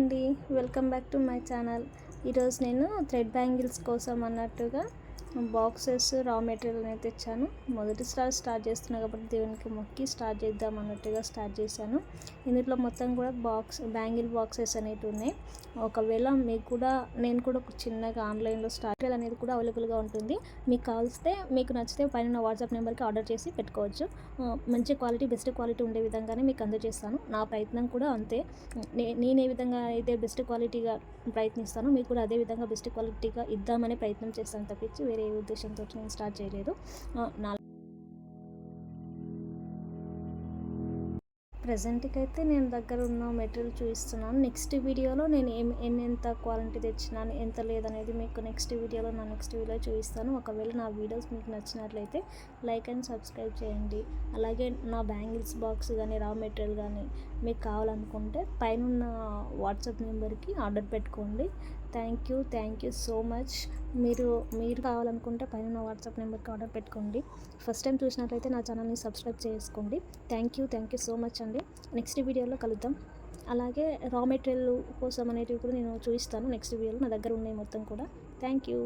అండి. Welcome back to my channel. ఈరోజు నేను థ్రెడ్ బ్యాంగిల్స్ కోసం అన్నట్టుగా బాక్సెస్ రా మెటీరియల్ అయితే తెచ్చాను. స్టార్ స్టార్ట్ చేస్తున్నా కాబట్టి దేవునికి మొక్కి స్టార్ట్ చేద్దాం అన్నట్టుగా స్టార్ట్ చేశాను. ఇందులో మొత్తం కూడా బాక్స్ బ్యాంగిల్ బాక్సెస్ అనేవి ఉన్నాయి. ఒకవేళ మీకు కూడా నేను కూడా ఒక చిన్నగా ఆన్లైన్లో స్టార్ట్ అనేది కూడా అవైలబుల్గా ఉంటుంది. మీకు కావాల్స్తే మీకు నచ్చితే పైన వాట్సాప్ నెంబర్కి ఆర్డర్ చేసి పెట్టుకోవచ్చు. మంచి క్వాలిటీ బెస్ట్ క్వాలిటీ ఉండే విధంగానే మీకు అందజేస్తాను. నా ప్రయత్నం కూడా అంతే. నేను ఏ విధంగా అయితే బెస్ట్ క్వాలిటీగా ప్రయత్నిస్తాను మీకు కూడా అదే విధంగా బెస్ట్ క్వాలిటీగా ఇద్దామనే ప్రయత్నం చేస్తాను తప్పించి వేరే ఉద్దేశంతో నేను స్టార్ట్ చేయలేదు. నా ప్రజెంట్కి అయితే నేను దగ్గర ఉన్న మెటీరియల్ చూపిస్తున్నాను. నెక్స్ట్ వీడియోలో నేను ఏం ఎంత క్వాలిటీ తెచ్చినాను ఎంత లేదనేది మీకు నెక్స్ట్ వీడియోలో నా నెక్స్ట్ వీడియో చూపిస్తాను. ఒకవేళ నా వీడియోస్ మీకు నచ్చినట్లయితే లైక్ అండ్ సబ్స్క్రైబ్ చేయండి. అలాగే నా బ్యాంగిల్స్ బాక్స్ కానీ రా మెటీరియల్ కానీ మీకు కావాలనుకుంటే పైన వాట్సాప్ నెంబర్కి ఆర్డర్ పెట్టుకోండి. Thank you thank you so much. మీరు మీరు కావాలనుకుంటే పైన వాట్సాప్ నెంబర్కి ఆర్డర్ పెట్టుకోండి. ఫస్ట్ టైం చూసినట్లయితే నా ఛానల్ని సబ్స్క్రైబ్ చేసుకోండి. Thank you thank you so much అండి. నెక్స్ట్ వీడియోలో కలుద్దాం. అలాగే రా మెటీరియల్ కోసం అనేటివి కూడా నేను చూపిస్తాను. నెక్స్ట్ వీడియోలో నా దగ్గర ఉన్నాయి మొత్తం కూడా. Thank you.